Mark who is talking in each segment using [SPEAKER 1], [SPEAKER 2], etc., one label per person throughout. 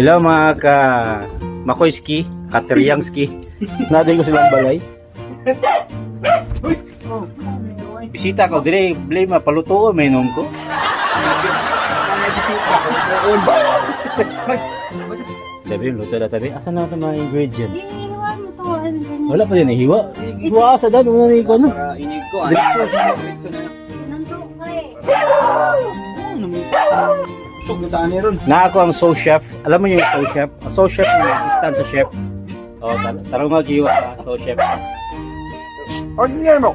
[SPEAKER 1] Hello mga ka Makoyski, Kateryanski. Naday ko silang balay. Bisita ko dire, blame paluto may nom ko. Sabi yung luto na tabi. Asan na ito mga ingredients?
[SPEAKER 2] Iiwan mo to. Ano?
[SPEAKER 1] Wala pa din hiwa. Hiwa sa dad, wala na ikaw na.
[SPEAKER 3] Inig ko. Ano?
[SPEAKER 2] Nandun ka eh.
[SPEAKER 3] Usog na taan ron.
[SPEAKER 1] Na ako ang sous chef. Alam mo yung sous chef? Ang sous chef yung assistant sa chef. Oh, tar- tarong nga giwa ka, sous chef.
[SPEAKER 3] Ordinary mo.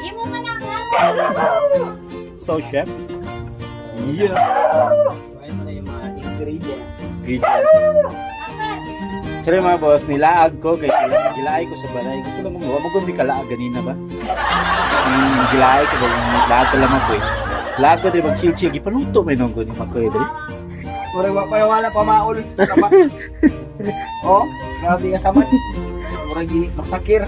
[SPEAKER 2] Di mo man ang
[SPEAKER 1] Sous chef?
[SPEAKER 3] Yeah. Kuhain mo na yung mga ingredients.
[SPEAKER 1] Ingredients. Siyempre mga boss, nilaag ko kay gilaay ko sa balay. Gusto lang mo, magumbi ka laag ganina ba? Yung gilaay ko, laag ko lamang ko eh. Laag ko din mag-chill-chill, ipaluto may nung ko ni Makoy dali.
[SPEAKER 3] Mura wa pa wala pa maul. Kama. Oh, grabe ka saman. Mura gi masakir.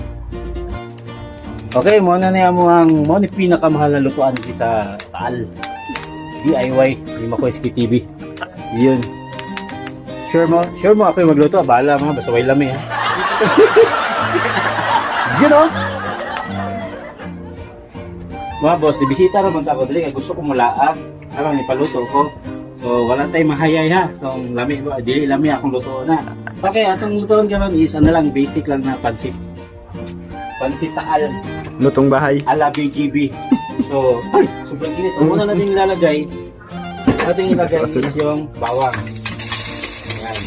[SPEAKER 1] Okay, mo na niya mo ang mo ni pinakamahal na lutuan di sa Taal. DIY ni Makoy TV. Yun. Sure mo? Sure mo ako yung magluto? Bahala mo, basta way lami ha. Yun o. Mga boss, dibisita naman ako dali kaya gusto ko mulaag. Alam ni paluto ko. So wala tayong mahayay ha. Itong lami, dili lami akong luto na. Okay, atong lutoan karon is ano lang, basic lang na pansit. Pansit taal
[SPEAKER 3] Lutong bahay.
[SPEAKER 1] ala BGB. So, ay, sobrang init. Ang una natin ilalagay, ating ilagay is yung bawang. Ayan.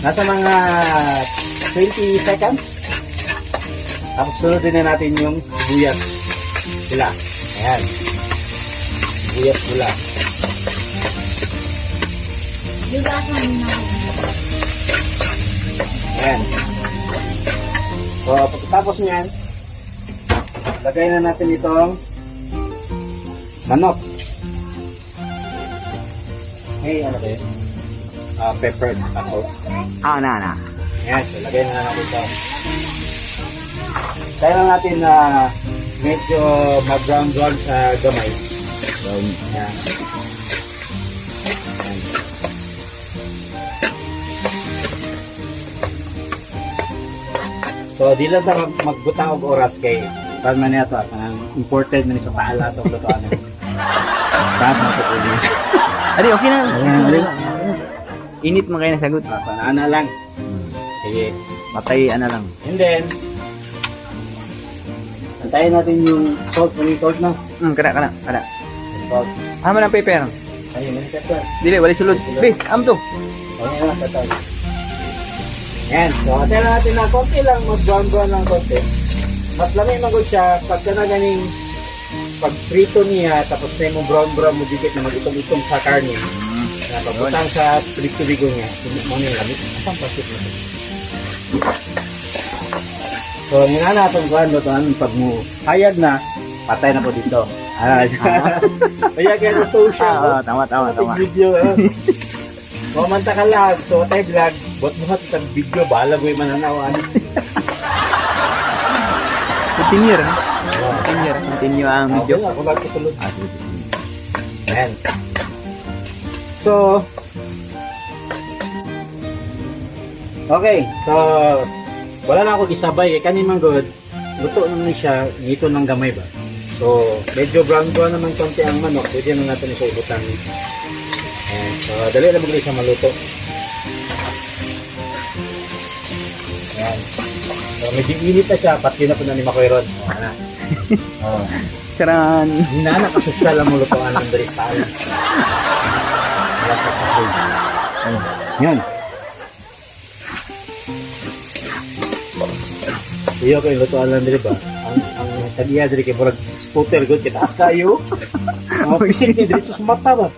[SPEAKER 1] Nasa mga 20 seconds. Tapos sunodin na natin yung sibuyas. Bula. Ayan. Sibuyas
[SPEAKER 2] na.
[SPEAKER 1] Ayan. So, pagkatapos niyan, lagay na natin itong manok. Hey, ano ba yun? Ah, pepper ako.
[SPEAKER 3] Ah, na na.
[SPEAKER 1] Ayan, so lagay na natin ito. Kaya lang natin na medyo mag-brown brown sa gamay. So, ayan. Ayan. So, di lang mag- magbutang og oras kay para man ito, ang imported man sa paala itong lutoan. Tapos na ito ulit.
[SPEAKER 3] Okay na.
[SPEAKER 1] Ayan.
[SPEAKER 3] Init mo kayo nasagot.
[SPEAKER 1] Panana lang. Sige.
[SPEAKER 3] Matay, ano lang.
[SPEAKER 1] And then, antayin natin yung salt. Yung salt na?
[SPEAKER 3] Hmm, kada, kada, kada.
[SPEAKER 1] Salt.
[SPEAKER 3] Hama ng paper.
[SPEAKER 1] Ayun, yung pepper.
[SPEAKER 3] Dili, wala sulod. Be, am to.
[SPEAKER 1] Ayun na, pepper. Yan. So, antayin natin na konti lang. Mas brown-brown lang konti. Mas lamay magod siya. Pagka na ganing pag prito niya, tapos na yung brown-brown mo dikit na mag-itong-itong sa karne. Na pagputang sa tulig-tuligo niya, mo yung lamit. Asang pasip na So, nga na itong kuhan mo pag mo hayag na, patay na po dito. Ah, Kaya kaya na social.
[SPEAKER 3] Ah, ah, tama, tama, tama.
[SPEAKER 1] video. Uh. Mamanta ka lag, so tayo vlog. Bot mo sa video, bahala ko yung mananawan.
[SPEAKER 3] Continue rin. Continue rin. Continue ang video.
[SPEAKER 1] Ako lang tutulog.
[SPEAKER 3] Ah, sige, sige.
[SPEAKER 1] Ayan. So, okay. So, wala na ako isabay. Kaya kanimang good, luto naman siya, ngito ng gamay ba? So, medyo brown brown naman konti ang manok. Pwede na natin ubutan. Ayan. So, dali lang magli siya maluto. Ayan. So, medyo init na siya. Pati na po na ni Makoy Ron. O? Oh.
[SPEAKER 3] Charan.
[SPEAKER 1] Hindi na nakasosyal ang mulutuan ng dari tayo. Wala sa kahoy. Ayun. Yan. Iyo kayo lutuan lang diri ba? Ang ang tagiya diri kay murag scooter gud kita as kayo. Mga pisik ni diri sa mata ba?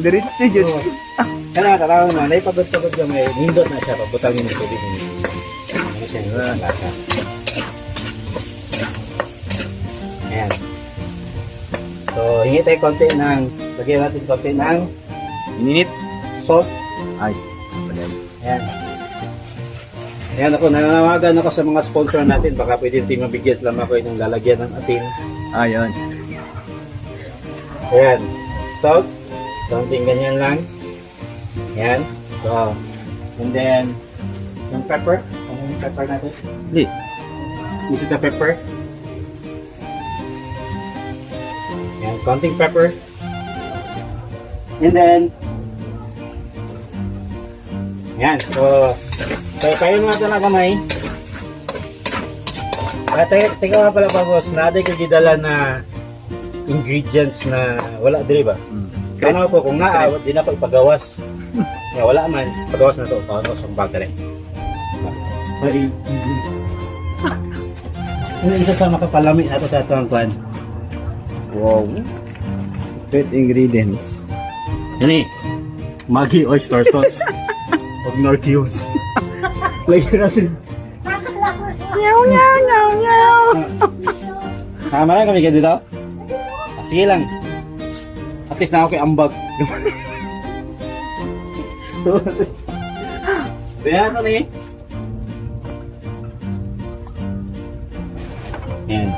[SPEAKER 3] Diretso yun.
[SPEAKER 1] Oo. Kana karaw na nay pagod-pagod ka may nindot na siya pabutang ni tubig ni. Ano siya ang lasa. Ayan. So, hingi tayo konti ng, lagyan natin konti ng
[SPEAKER 3] Ininit.
[SPEAKER 1] salt.
[SPEAKER 3] Ay.
[SPEAKER 1] Ayan. Ayan ako, nananawagan ako sa mga sponsor natin. Baka pwede natin mabigyan sila ako ng lalagyan ng asin.
[SPEAKER 3] Ayun.
[SPEAKER 1] Ayan. Salt. Something ganyan lang. Yan. So, and then, yung pepper. Ano yung pepper natin?
[SPEAKER 3] Hindi.
[SPEAKER 1] Is the pepper. Yan, konting pepper. And then, yan. So, so kayo nga ito na kamay. At tingnan nga pala pa boss, natin kagidala na ingredients na wala diri ba?
[SPEAKER 3] Mm.
[SPEAKER 1] Ano po kung naawat di na pa ipagawas. Wala man pagawas na to paano sa bagay. Sorry. Ano isa sa makapalami na to sa atong kwan?
[SPEAKER 3] Wow. Secret ingredients.
[SPEAKER 1] Yan eh. Maggi oyster sauce. Of Nor cubes. Lagyan natin.
[SPEAKER 2] Meow, meow, meow, meow.
[SPEAKER 1] Tama lang kami ka dito? Sige lang. At least na ako kay ambag. Kaya ito na eh. Yan.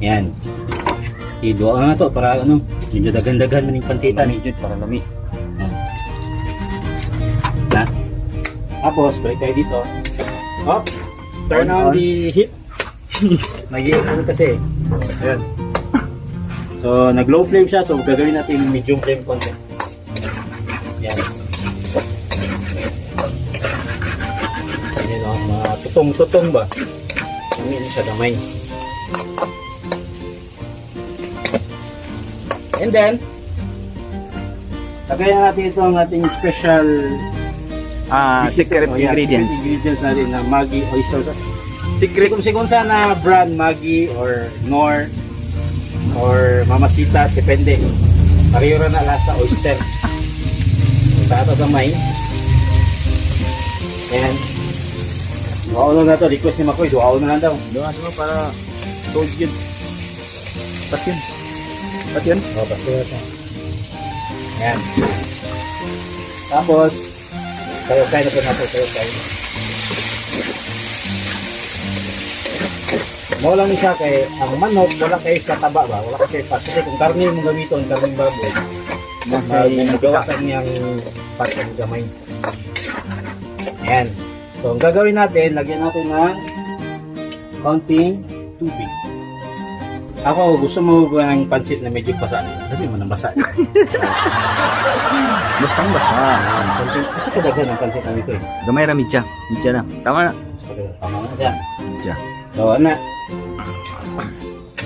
[SPEAKER 1] Yan. Ido nga to para ano, medyo dagan-dagan man yung pansita ni Jude para lami. Yan. Na. Tapos, balik tayo dito. Up. Turn
[SPEAKER 3] On,
[SPEAKER 1] on, the heat. Nag-i-ano kasi. Ayan. So, nag-low flame siya. So, gagawin natin medium flame konti. Yan. Ayan o, mga tutong-tutong ba? Hindi siya gamay. And then, lagayan natin ito ang ating special
[SPEAKER 3] Ah, secret
[SPEAKER 1] Oh, yeah,
[SPEAKER 3] ingredients.
[SPEAKER 1] Secret ingredients natin na Maggi oyster sauce. Secret kung sigun sa na brand Maggi or Nor or Mamasita, depende. Pareho na lasa oyster. Tato gamay. And Wow na to, request ni Makoy, duwaw na lang daw.
[SPEAKER 3] Doon mo para gold yun. Pat Pat yun.
[SPEAKER 1] Oh, basta yun. Ayan. Tapos, kayo kayo na po natin, kayo kayo. Mo lang siya kay ang manok wala kay kataba ba wala kay fat kasi kung karne mo gamiton karne baboy may magawa ka niyang fat ng gamay Ayan. So, ang gagawin natin, lagyan natin ng konting tubig. Ako, gusto mo ng pansit na medyo basa. Sabi mo na basa.
[SPEAKER 3] Basang basa.
[SPEAKER 1] Konting, kasi kadaghan ng pansit na ito eh.
[SPEAKER 3] Gamay ra midya. Midya na. Tama na.
[SPEAKER 1] Tama na siya.
[SPEAKER 3] Midya.
[SPEAKER 1] So, ana.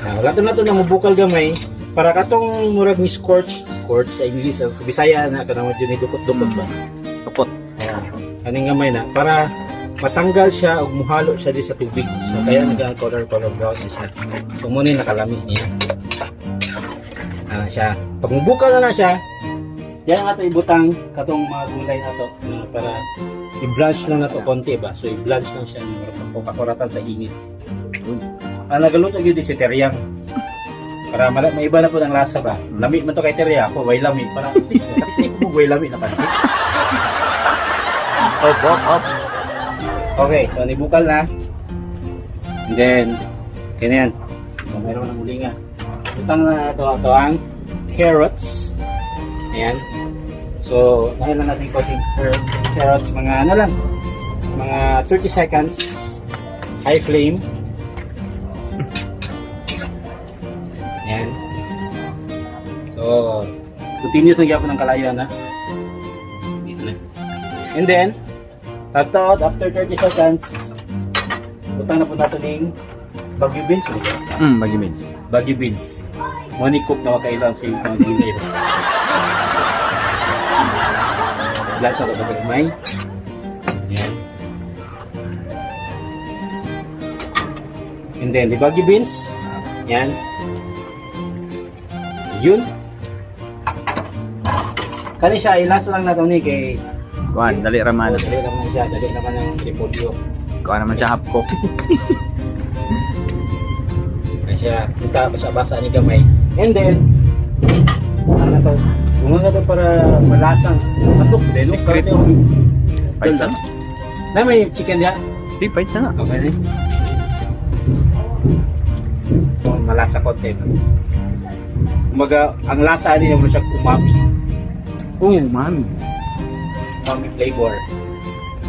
[SPEAKER 1] Ah, lato na to na mubukal gamay para katong murag ni scorch, scorch sa English, sa Bisaya na kanang medyo ni dukot-dukot ba.
[SPEAKER 3] Kapot.
[SPEAKER 1] Ayan. Kaning gamay na para matanggal siya o muhalo siya di sa tubig. So kaya nag color color brown na siya. So muna yung nakalami niya. Ano siya. Pag mubukal na na siya, yan ang ato ibutang katong mga gulay na to na para i-blanch lang na to konti ba. So i-blanch lang siya ng pakuratan sa init. Ang nagaluto yun si teriyang. Para mala, may iba na po ng lasa ba. Lami man to kay teriya ako, way lami. Para at least, at least ko way lami na pansit.
[SPEAKER 3] Up, up, up.
[SPEAKER 1] Okay, so nibukal na. And then, ganyan. So, meron ng muli nga. Utang na ito, ito ang carrots. Ayan. So, dahil lang natin konting car- carrots, mga ano lang, mga 30 seconds, high flame. Ayan. So, continuous na gyapon ng kalayuan na. Dito na. And then, Tatot, after 30 seconds, utang na po natin ng Baguio beans. ulit.
[SPEAKER 3] Hmm, bagi mins.
[SPEAKER 1] Baguio beans. Money cook na makailan sa yung mga gulay. Lasa ko ba may? Yan. And then, the Baguio beans. Yan. Yun. Kani siya, ilasa lang natin ni kay
[SPEAKER 3] Kuan, dali ra man.
[SPEAKER 1] Oh, dali naman siya, dali naman ng repolyo.
[SPEAKER 3] Kuan naman siya half cook.
[SPEAKER 1] Kaya kita basa-basa ni gamay. And then, ano to? Bunga na to para malasang matok din.
[SPEAKER 3] Secret.
[SPEAKER 1] Oh.
[SPEAKER 3] Fight na.
[SPEAKER 1] May chicken diya.
[SPEAKER 3] Di, fight na.
[SPEAKER 1] Okay na. Malasa konti. Kumbaga, ang lasa niya mo siya umami.
[SPEAKER 3] Oh, mami.
[SPEAKER 1] Umami flavor.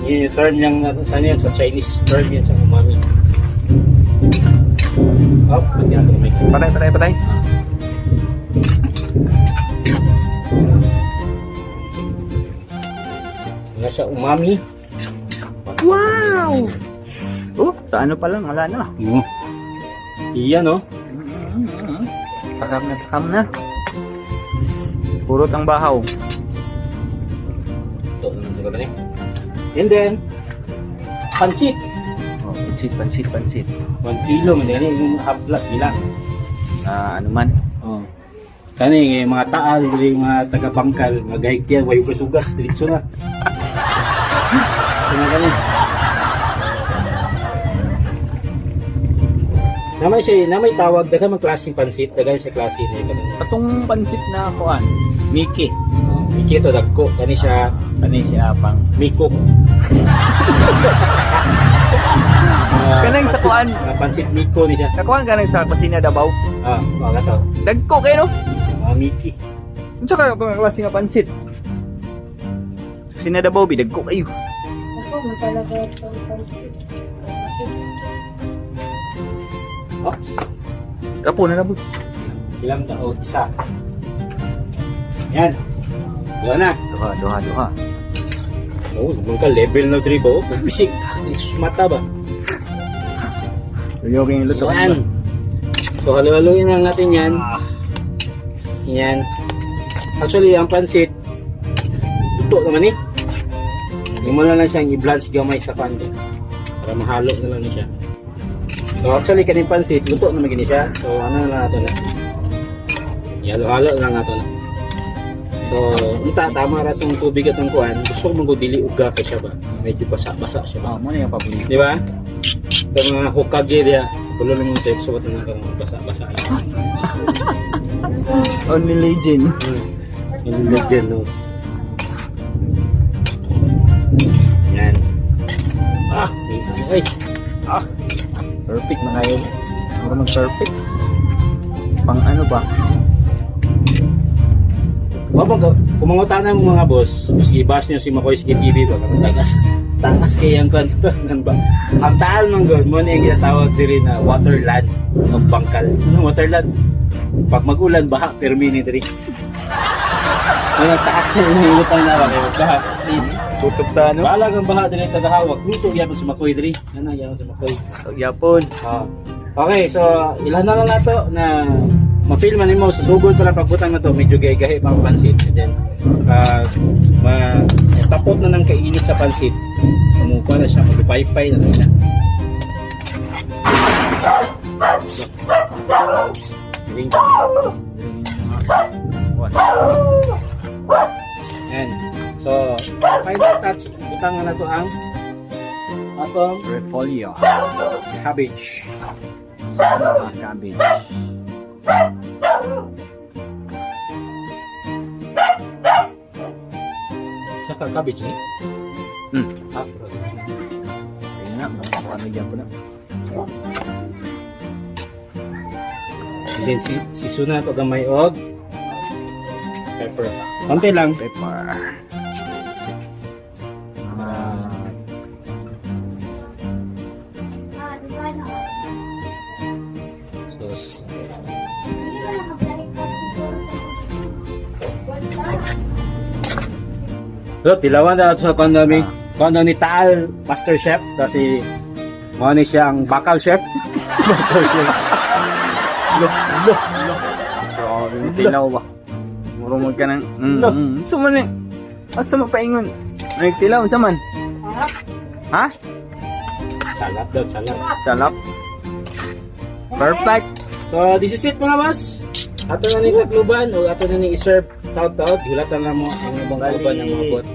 [SPEAKER 1] Yun yung term niyang, saan yun? Sa Chinese term yun sa umami. Oh, pati ako may
[SPEAKER 3] Patay, patay, patay.
[SPEAKER 1] Nga siya umami.
[SPEAKER 3] Wow! Oh, sa ano pa lang, wala na.
[SPEAKER 1] Mm. Iyan, no?
[SPEAKER 3] Takam na, takam na. Purot ang bahaw.
[SPEAKER 1] And then, pansit.
[SPEAKER 3] Oh, pansit, pansit, pansit.
[SPEAKER 1] 1 kilo, man yan yung half block bilang.
[SPEAKER 3] Ah, ano man.
[SPEAKER 1] Oh. Kani yung mga taal, yung mga taga-bangkal, mga gahigtiyan, wayo kasugas, diretso na. Sino kani? Namay siya, namay tawag, daga mga klaseng pansit, daga siya klase niya. Kanang,
[SPEAKER 3] Atong pansit na kuan, Mickey.
[SPEAKER 1] oh, Miki to dagko, kani siya,
[SPEAKER 3] Kani siya pang.
[SPEAKER 1] Miko. Ah,
[SPEAKER 3] Kanang sa
[SPEAKER 1] pansit-
[SPEAKER 3] kuan.
[SPEAKER 1] ah, pansit Miko ni siya.
[SPEAKER 3] Kakuan ka nang sa kusina Davao.
[SPEAKER 1] Ah, mga to.
[SPEAKER 3] Dagko kayo no?
[SPEAKER 1] Mga Miki.
[SPEAKER 3] Unsa ka pang klase nga pansit? Kusina Davao, bi dagko kayo.
[SPEAKER 2] Ako, mo talaga itong pansit.
[SPEAKER 1] Oops.
[SPEAKER 3] Kapo na nabot.
[SPEAKER 1] Ilang tao? Isa. Yan. Wala na.
[SPEAKER 3] Duha, duha, duha.
[SPEAKER 1] Oh, ka level na 3 ba? Bisik. Mata ba?
[SPEAKER 3] Tuyo kayong luto.
[SPEAKER 1] Yan. So, halo-haloin lang natin yan. Yan. Actually, ang pansit, luto naman eh. Yung mo na lang siyang i-blanch gamay sa pan din. Para mahalo na lang niya siya. So, actually, kaning pansit, luto naman gini siya. So, ano na natin na. Ihalo-halo lang natin na. So, unta, tama ra tong tubig at ang kuhan. Gusto ko mong dili uga ka siya ba? Medyo basa-basa siya ba?
[SPEAKER 3] Ah, mo na yung paborito.
[SPEAKER 1] Di ba? Ito mga Hokage dia. Tulo lang yung type. Sukat na lang basa-basa.
[SPEAKER 3] Only legend.
[SPEAKER 1] Yung legend knows. Yan. Ah! Ay!
[SPEAKER 3] Ah, perfect na kayo. Ano mag perfect? Pang ano ba?
[SPEAKER 1] Mga tanan mo mga boss, sige bash nyo si Makoy Ski TV ba? Tagas, tagas kay ang kanto ba? Ang taal man god, mo na yung ginatawag diri na waterland o bangkal. Ano waterland? Pag magulan, baha, permini diri. Ano, taas na yung utang na ba? Baha, please.
[SPEAKER 3] Tutup sa ano?
[SPEAKER 1] Bahala kang baha diri tagahawak. Luto yapon si Makoy diri. Ano yapon si Makoy.
[SPEAKER 3] Yapon.
[SPEAKER 1] Ah. Okay, so ilan na lang nato na ma-feel man nimo sa sugod para pagbutang na to medyo gay-gahi pa ang pansit and then uh, ma tapot na ng kainit sa pansit sumuko na siya magpaypay na siya Galing. Yan. So, final touch, butang na to ang atong
[SPEAKER 3] Repolyo.
[SPEAKER 1] cabbage.
[SPEAKER 3] Ah, cabbage.
[SPEAKER 1] Saka cabbage ni?
[SPEAKER 3] Hmm.
[SPEAKER 1] Ah,
[SPEAKER 3] Ayun na, mapapanagyan ko na.
[SPEAKER 1] And then si, si Suna to gamay og pepper. Konti lang.
[SPEAKER 3] Pepper.
[SPEAKER 1] So tilawan na sa kondo ni kondo ni Taal Master Chef kasi mo ni siya ang bakal chef. bakal chef.
[SPEAKER 3] Lo, lo, lo. Grabe tilaw ba? Murumod ka ng... Mm,
[SPEAKER 1] Lo.
[SPEAKER 3] mm. Suman eh. Asa mapaingon? Nagtilaw, sa man? Ha?
[SPEAKER 1] Salap daw, salap.
[SPEAKER 3] Salap. Perfect.
[SPEAKER 1] So, this is it mga boss. Ato na ni takluban o ato na ni i-serve taut-taut. Hulatan lang mo ang ibang
[SPEAKER 3] Bali.
[SPEAKER 1] uban ng mga bot.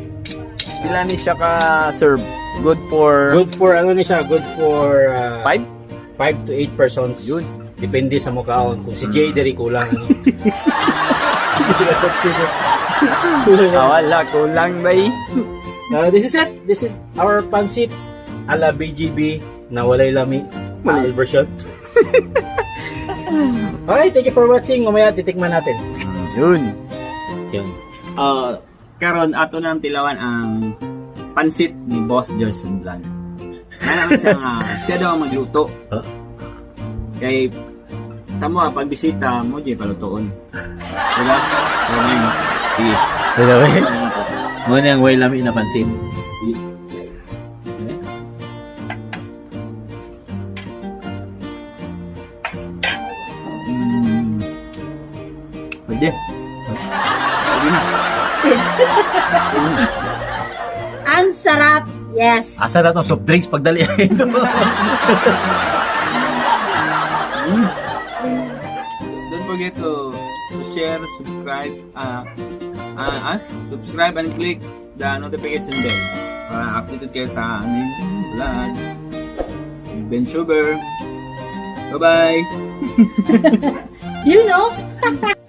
[SPEAKER 3] Pila ni siya ka serve? Good for...
[SPEAKER 1] Good for ano ni siya? Good for uh,
[SPEAKER 3] Five?
[SPEAKER 1] 5 to 8 persons.
[SPEAKER 3] Yun.
[SPEAKER 1] Depende sa mukhaon. Kung si Jay diri kulang. ano.
[SPEAKER 3] Ah, wala. Kulang ba eh?
[SPEAKER 1] Uh, this is it. This is our pansit ala BGB na walay lami. Malay version. Okay, thank you for watching. Mamaya titikman natin.
[SPEAKER 3] Yun.
[SPEAKER 1] Yun.
[SPEAKER 3] Uh, karon ato nang tilawan ang pansit ni Boss Jerson Blanc. Ano naman siya nga, siya daw ang magluto.
[SPEAKER 1] Huh?
[SPEAKER 3] Kay sa mo pagbisita mo di palutoon. Diba?
[SPEAKER 1] By the way, muna yung way lami napansin.
[SPEAKER 3] Sige. Na.
[SPEAKER 2] Ang sarap! Yes!
[SPEAKER 1] Asa na itong soft drinks pagdali.
[SPEAKER 3] Don't forget to, to share, subscribe, uh, uh, uh, subscribe and click the notification bell para updated kayo sa aming vlog. Ben Sugar. Bye-bye!
[SPEAKER 2] You know?